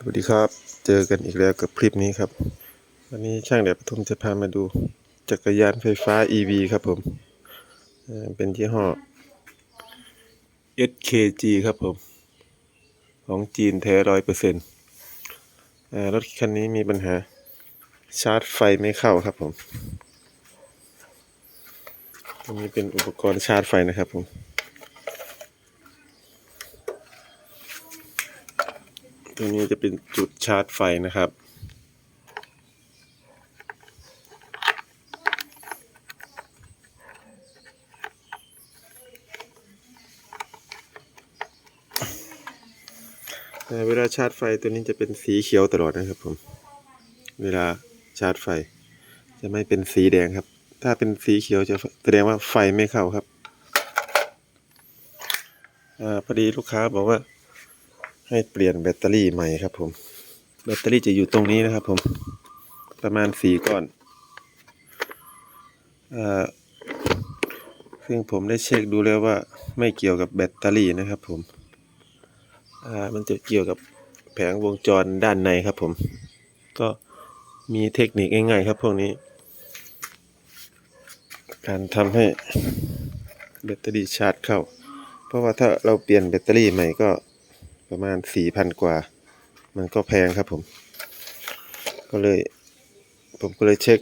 สวัสดีครับ เจอกันอีกแล้วกับคลิปนี้ครับ วันนี้ช่างแดดปทุมจะพามาดูจักรยานไฟฟ้า EV ครับผม เป็นยี่ห้อ SKG ครับผม ของจีนแท้ร้อยเปอร์เซ็นต์รถคันนี้มีปัญหาชาร์จไฟไม่เข้าครับผมอันนี้เป็นอุปกรณ์ชาร์จไฟนะครับผม ตรงนี้จะเป็นจุดชาร์จไฟนะครับ เวลาชาร์จไฟตัวนี้จะเป็นสีเขียวตลอดนะครับผม เวลาชาร์จไฟ จะไม่เป็นสีแดงครับ ถ้าเป็นสีเขียวจะแสดงว่าไฟไม่เข้าครับอพอดีลูกค้าบอกว่า ให้เปลี่ยนแบตเตอรี่ใหม่ครับ ผม แบตเตอรี่จะอยู่ตรงนี้นะครับ ผม ประมาณสี่ก้อนอาซึ่งผมได้เช็คดูแล้วว่าไม่เกี่ยวกับแบตเตอรี่นะครับ ผมอ่ามันจะเกี่ยวกับแผงวงจรด้านในครับ ผม ก็มีเทคนิคง่ายๆครับ พวกนี้ การทำให้แบตเตอรี่ชาร์จเข้า เพราะว่าถ้าเราเปลี่ยนแบตเตอรี่ใหม่ก็ ประมาณสี่พันกว่า มันก็แพงครับผม ก็เลย ผมก็เลยเช็ค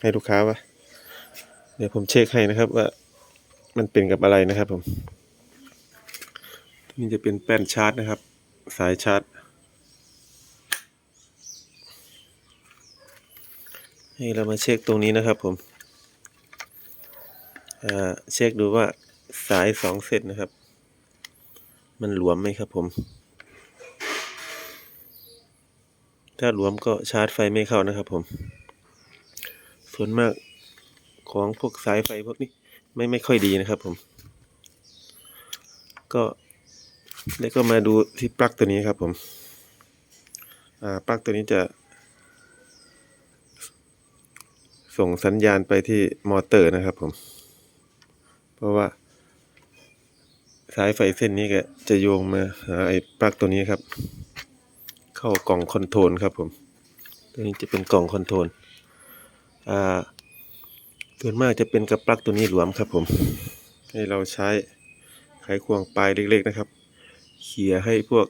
ให้ลูกค้าว่า เดี๋ยวผมเช็คให้นะครับว่า มันเป็นกับอะไรนะครับผมนี่จะเป็นแป้นชาร์จนะครับ สายชาร์จ ให้เรามาเช็คตรงนี้นะครับผมเช็คดูว่าสายสองเส้นนะครับ มันหลวมไหมครับผม ถ้าหลวมก็ชาร์จไฟไม่เข้านะครับผม ส่วนมากของพวกสายไฟพวกนี้ไม่ไม่ค่อยดีนะครับผม ก็แล้วก็มาดูที่ปลั๊กตัวนี้ครับผม อ่าปลั๊กตัวนี้จะ ส่งสัญญาณไปที่มอเตอร์นะครับผม เพราะว่า สายไฟเส้นนี้ก็จะโยงมาหาไอ้ปลั๊กตัวนี้ครับ เข้ากล่องคอนโทรลครับผม ตัวนี้จะเป็นกล่องคอนโทรลอ่าส่วนมากจะเป็นกับปลั๊กตัวนี้หลวมครับผม ให้เราใช้ไขควงปลายเล็กๆนะครับเขี่ยให้พวก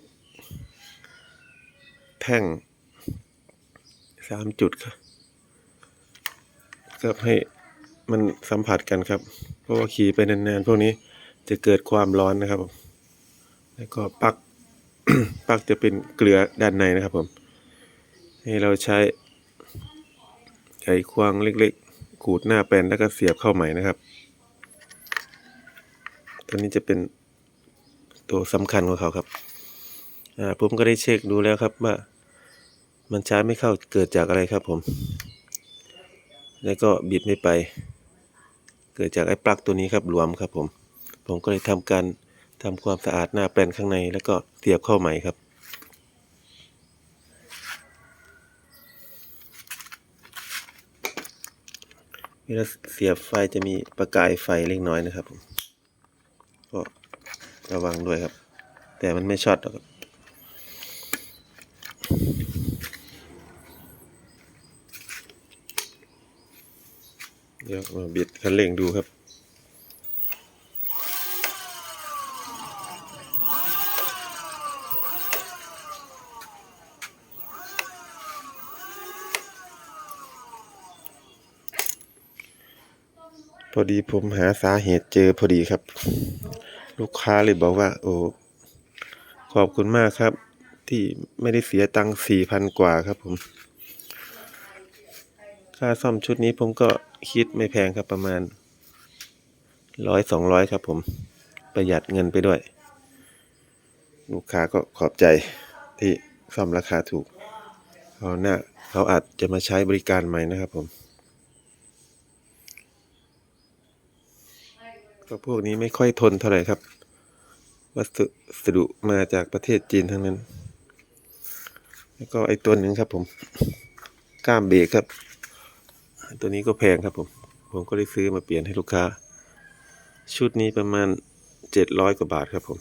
แท่งสามจุดครับก็ให้มันสัมผัสกันครับ เพราะว่าขี่ไปนานๆพวกนี้จะเกิดความร้อนนะครับผมแล้วก็ปัก ปลักจะเป็นเกลือด้านในนะครับผม ให้เราใช้ไขควงเล็กๆขูดหน้าแปลนแล้วก็เสียบเข้าใหม่นะครับ ตัวนี้จะเป็นตัวสำคัญของเขาครับ อ่าผมก็ได้เช็คดูแล้วครับว่า มันใชาร์จไม่เข้าเกิดจากอะไรครับผม แล้วก็บิดไม่ไป เกิดจากไอ้ปลั๊กตัวนี้ครับหลวมครับผม ผมก็เลยทำการ ทำความสะอาดหน้าแปลนข้างในแล้วก็เสียบเข้าใหม่ครับ เวลาเสียบไฟจะมีประกายไฟเล็กน้อยนะครับผมก็ระวังด้วยครับ แต่มันไม่ช็อตหรอกครับเดี๋ยวมาบิดคันเร่งดูครับ พอดีผมหาสาเหตุเจอพอดีครับ ลูกค้าเลยบอกว่า โอ้ขอบคุณมากครับ ที่ไม่ได้เสียตังค์สี่พันกว่าครับผม ค่าซ่อมชุดนี้ผมก็คิดไม่แพงครับประมาณร้อยสองร้อยครับผม ประหยัดเงินไปด้วย ลูกค้าก็ขอบใจที่ซ่อมราคาถูกเขาหน้าเขาอาจจะมาใช้บริการใหม่นะครับผม ก็พวกนี้ไม่ค่อยทนเท่าไหร่ครับ วัสดุมาจากประเทศจีนทั้งนั้น แล้วก็ไอตัวหนึ่งครับ ผม ก้ามเบรกครับ ตัวนี้ก็แพงครับผม ผมก็ได้ซื้อมาเปลี่ยนให้ลูกค้า ชุดนี้ประมาณเจ็ดร้อยกว่าบาทครับผม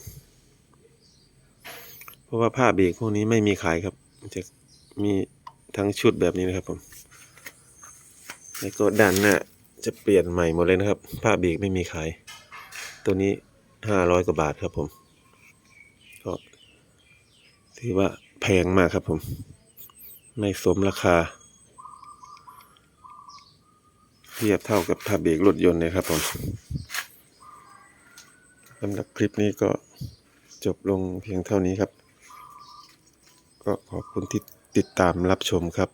เพราะว่าผ้าเบรกพวกนี้ไม่มีขายครับจะมีทั้งชุดแบบนี้นะครับผม แล้วก็ด้านหน้าจะเปลี่ยนใหม่หมดเลยนะครับ ผ้าเบรกไม่มีขาย ตัวนี้ห้าร้อยกว่าบาทครับผม ก็ถือว่าแพงมากครับผม ไม่สมราคา เทียบเท่ากับผ้าเบรกรถยนต์เลยครับผมสำหรับคลิปนี้ก็จบลงเพียงเท่านี้ครับ ก็ขอบคุณที่ติดตามรับชมครับ